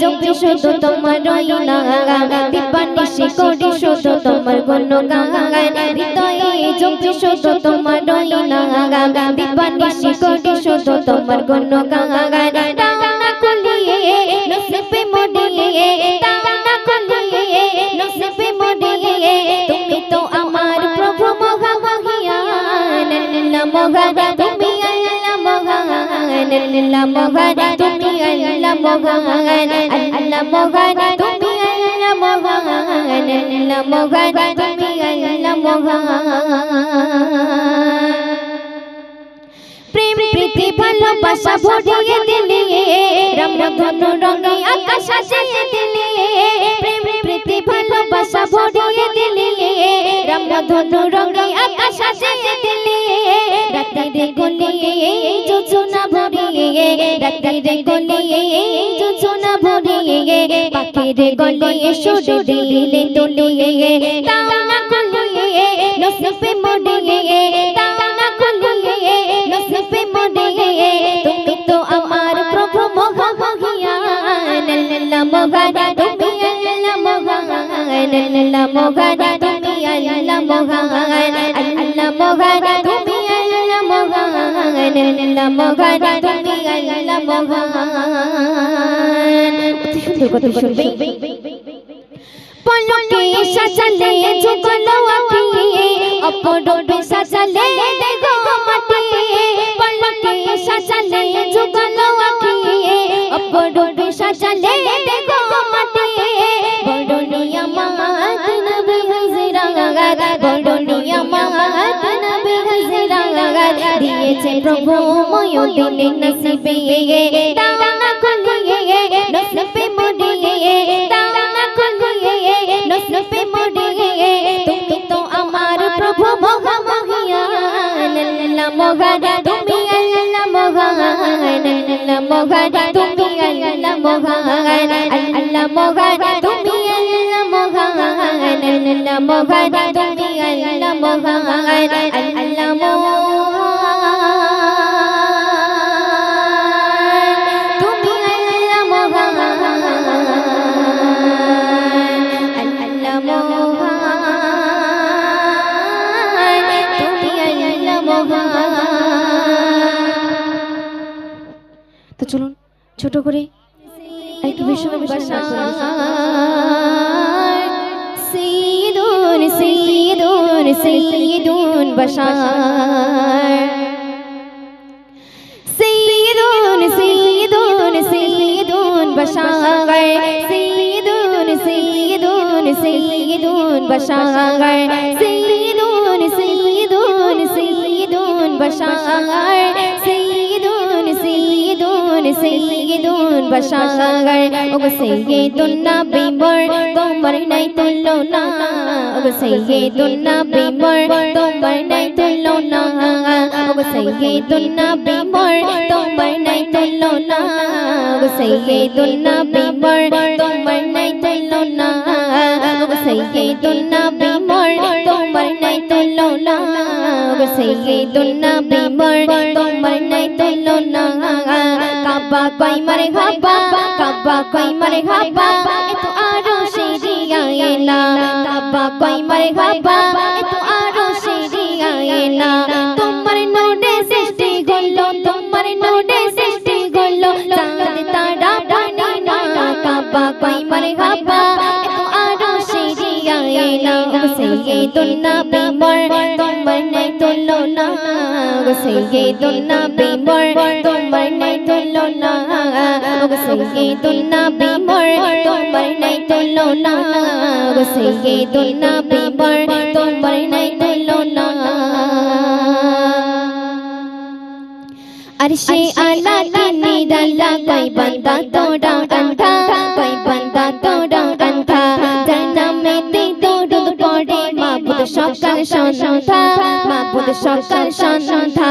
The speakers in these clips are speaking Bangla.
জপি শুধু তোমার নাম দিবানিশি করি শুধু তোমার গুণগান। হৃদয়ে জপি শুধু তোমার নাম দিবানিশি করি শুধু তোমার গুণগান। দাওনা মহান আল্লাহ মহান, তুমি আল্লাহ মহান আল্লাহ মহান, তুমি আল্লাহ মহান আল্লাহ মহান, তুমি আল্লাহ মহান। প্রেম, প্রীতি, ভালোবাসা, ভরিয়ে দিলে, রামধনু রঙে আকাশ সাজিয়ে দিলে প্রীতি, ভালোবাসা, ভরিয়ে দিলে, রামধনু রঙে আকাশ সাজিয়ে দিলে ভরিয়ে রাতের গলিয়ে যোজনা ভরিয়ে, পাখির গলিয়ে সুর দিলে তুলিয়ে তাও না গলিয়ে নসবে মরিয়ে তাও না গলিয়ে নসবে মরিয়ে তুমি তো আমার প্রভু মহামহিয়ান আল্লাহ মহান তুমি আল্লাহ মহান আল্লাহ মহান তুমি আল্লাহ মহান আল্লাহ মহান তুমি আল্লাহ মহান আল্লাহ মহান তুমি মহান কত শুনবে পলকে সাজালে যুগল আপিয়ে অপরূপে সাজালে দেখো মাটি পলকে সাজালে যুগল আপিয়ে অপরূপে সাজালে ময় দিলে নসিবে দাও না খুলিয়ে নসিবে মরিয়ে দাও না খুলিয়ে নসিবে মরিয়ে তুমি তো আমার প্রভু মহামহিয়ান আল্লাহ মহান তুমি আল্লাহ মহান আল্লাহ মহান তুমি আল্লাহ মহান আল্লাহ মহান তুমি আল্লাহ মহান আল্লাহ মহান তুমি আল্লাহ মহান ছোট করে। একটু ভীষণ সিদুন সিদুন সিদুন বসার। সিদুন সিদুন সিদুন বসার। সিদুন সিদুন সিদুন বসার। সিদুন সিদুন সিদুন বসার। সাইয়্যিদুন বাশার ওগো সাইয়্যিদুন নবী মোর তোমার নাই তুলনা ওগো সাইয়্যিদুন নবী মোর তোমার নাই তুলনা ওগো সাইয়্যিদুন নবী মোর তোমার নাই তুলনা ওগো সাইয়্যিদুন নবী মোর তোমার নাই তুলনা ওগো সাইয়্যিদুন নবী মোর তোমার নাই তুলনা ওগো সাইয়্যিদুন নবী মোর তোমার নাই কাবা কই মারে হাবা কাবা কই মারে হাবা এতো আরও শিরিয়া এলা কাবা কই মারে হাবা এতো আরও শিরিয়া এলা তোমার নোডে সৃষ্টি গল্লো তোমার নোডে সৃষ্টি গল্লো চাঁদ, তারা, পানি, না। কাবা কই মারে হাবা এতো আরও শিরিয়া এলা সাইয়্যিদুন নবী মোর, তোমার নাই তুলনা। গো সাইয়্যিদুন নবী মোর তুলনা সৈয়দুল নবী মোর তোমার নাই তুলনা সৈয়দুল নবী মোর তোমার নাই তুলনা আরশে আলা তিনি সকাল সন্ধ্যা মাবুদ সকাল সন্ধ্যা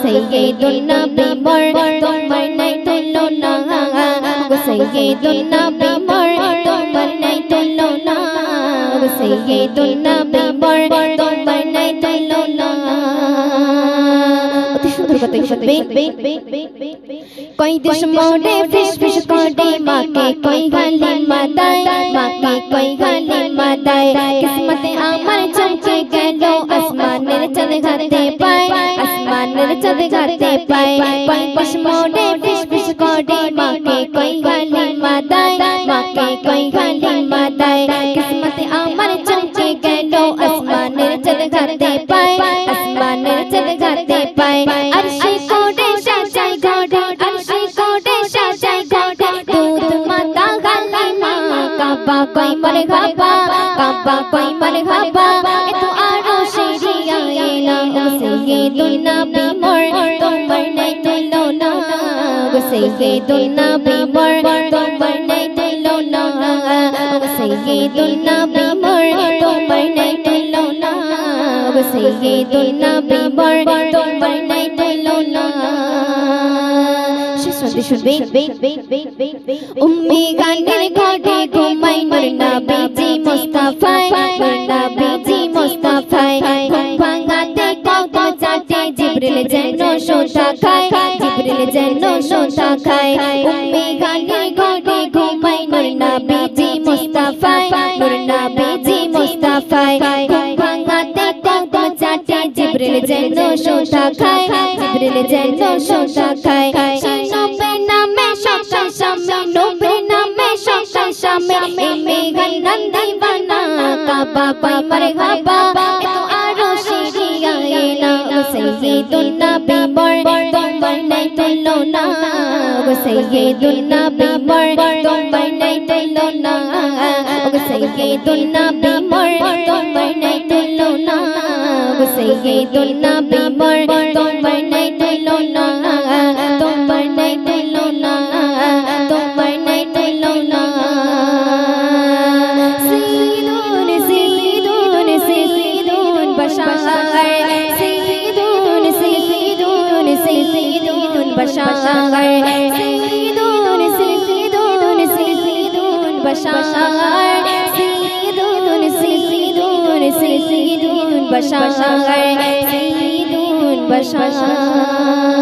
ও নবী মর তোমার নাই তুলো না ও সাইয়্যিদুন নবী মর তোমার নাই তুলো না ও সাইয়্যিদুন নবী মর তোমার নাই তুলো না অতি সুন্দর কথা কই দেশ মোড়ে ফিস ফিস করে মাকে কই গালি মাদায় মাকে কই গালি মাদায় কিসমতে আমার চমকে গেল আসমানের চাঁদ ঘাতে পায় চাঁদ গাতে পায় দেশ মোড়ে ফিস ফিস করে মাকে কই গালি মাদায় মাকে কই গালি সাইয়্যিদুন নবী মোর তোমার নাই তুলো না ও সাইয়্যিদুন নবী মোর তোমার নাই তুলো না ও সাইয়্যিদুন নবী মোর তোমার নাই তুলো না ও সাইয়্যিদুন নবী মোর তোমার শুনতে শুনবে উম্মি গানের ঘটে ঘুমাই নূর নবীজি মুস্তাফায় নূর নবীজি মুস্তাফায় ঘুম ভাঙাতে কত চাটে, জিবরিল যেন সোতা খায়, জিবরিল যেন সোতা খায়। উম্মি গানের ঘটে ঘুমাই নূর নবীজি মুস্তাফায় নূর নবীজি মুস্তাফায় ভাঙাতে কত চাটে, জিবরিল যেন সোতা খায়, জিবরিল যেন সোতা খায়। শামে নবের নামে সকাল শামে এমে গন্নন দিবানা কাবা পাই মরে গাবা এতো আরও শিরিয়া ও সাইয়্যিদুন নবী মর তোমার নাই তুলো না ও সাইয়্যিদুন নবী মর তোমার নাই তুলো না ও সাইয়্যিদুন নবী মর তোমার নাই তুলো না ও সাইয়্যিদুন নবী মর বশার সিদুন সিদুন সিদুন বশার সিদুন সিদুন সিদুন বশার সিদুন বশার